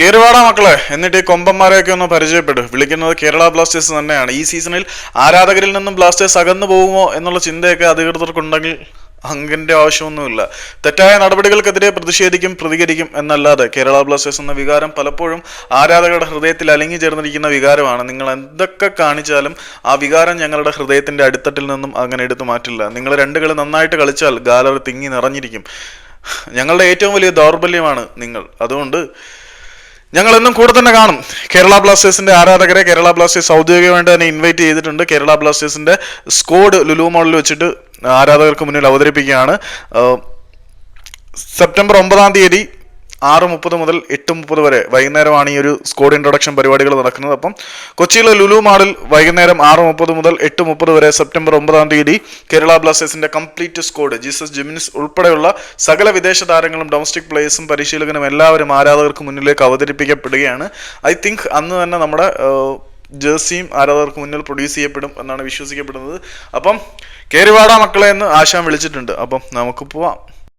കേരുവാട മക്കളെ. എന്നിട്ട് ഈ കൊമ്പന്മാരെയൊക്കെ ഒന്ന് പരിചയപ്പെടും. വിളിക്കുന്നത് കേരള ബ്ലാസ്റ്റേഴ്സ് തന്നെയാണ്. ഈ സീസണിൽ ആരാധകരിൽ നിന്നും ബ്ലാസ്റ്റേഴ്സ് അകന്നു പോകുമോ എന്നുള്ള ചിന്തയൊക്കെ അധികൃതർക്കുണ്ടെങ്കിൽ അങ്കിന്റെ ആവശ്യമൊന്നുമില്ല. തെറ്റായ നടപടികൾക്കെതിരെ പ്രതിഷേധിക്കും പ്രതികരിക്കും എന്നല്ലാതെ കേരള ബ്ലാസ്റ്റേഴ്സ് എന്ന വികാരം പലപ്പോഴും ആരാധകരുടെ ഹൃദയത്തിൽ അലിഞ്ഞു ചേർന്നിരിക്കുന്ന വികാരമാണ്. നിങ്ങൾ എന്തൊക്കെ കാണിച്ചാലും ആ വികാരം ഞങ്ങളുടെ ഹൃദയത്തിന്റെ അടിത്തട്ടിൽ നിന്നും അങ്ങനെ എടുത്തു മാറ്റില്ല. നിങ്ങൾ രണ്ട് കളി നന്നായിട്ട് കളിച്ചാൽ ഗാലറി തിങ്ങി നിറഞ്ഞിരിക്കും. ഞങ്ങളുടെ ഏറ്റവും വലിയ ദൗർബല്യമാണ് നിങ്ങൾ. അതുകൊണ്ട് ഞങ്ങൾ എന്നും കൂടെ തന്നെ കാണും. കേരള ബ്ലാസ്റ്റേഴ്സിന്റെ ആരാധകരെ കേരള ബ്ലാസ്റ്റേഴ്സ് ഔദ്യോഗികമായിട്ട് തന്നെ ഇൻവൈറ്റ് ചെയ്തിട്ടുണ്ട്. കേരള ബ്ലാസ്റ്റേഴ്സിന്റെ സ്കോഡ് ലുലു മോളിൽ വെച്ചിട്ട് ആരാധകർക്ക് മുന്നിൽ അവതരിപ്പിക്കുകയാണ്. സെപ്റ്റംബർ ഒമ്പതാം തീയതി ആറ് മുപ്പത് മുതൽ എട്ട് മുപ്പത് വരെ വൈകുന്നേരമാണ് ഈ ഒരു സ്കോഡ് ഇൻട്രൊഡക്ഷൻ പരിപാടികൾ നടക്കുന്നത്. അപ്പം കൊച്ചിയിലെ ലുലു മാളിൽ വൈകുന്നേരം ആറ് മുപ്പത് മുതൽ എട്ട് മുപ്പത് വരെ സെപ്റ്റംബർ ഒമ്പതാം തീയതി കേരള ബ്ലാസ്റ്റേഴ്സിന്റെ കംപ്ലീറ്റ് സ്കോഡ് ജീസസ് ജിമിനിസ് ഉൾപ്പെടെയുള്ള സകല വിദേശ താരങ്ങളും ഡൊമസ്റ്റിക് പ്ലേയേഴ്സും പരിശീലകനും എല്ലാവരും ആരാധകർക്ക് മുന്നിലേക്ക് അവതരിപ്പിക്കപ്പെടുകയാണ്. ഐ തിങ്ക് അന്ന് തന്നെ നമ്മുടെ ജേഴ്സിയും ആരാധകർക്ക് മുന്നിൽ പ്രൊഡ്യൂസ് ചെയ്യപ്പെടും എന്നാണ് വിശ്വസിക്കപ്പെടുന്നത്. അപ്പം കേരിവാട മക്കളെ എന്ന് ആശാൻ വിളിച്ചിട്ടുണ്ട്. അപ്പം നമുക്ക് പോവാം.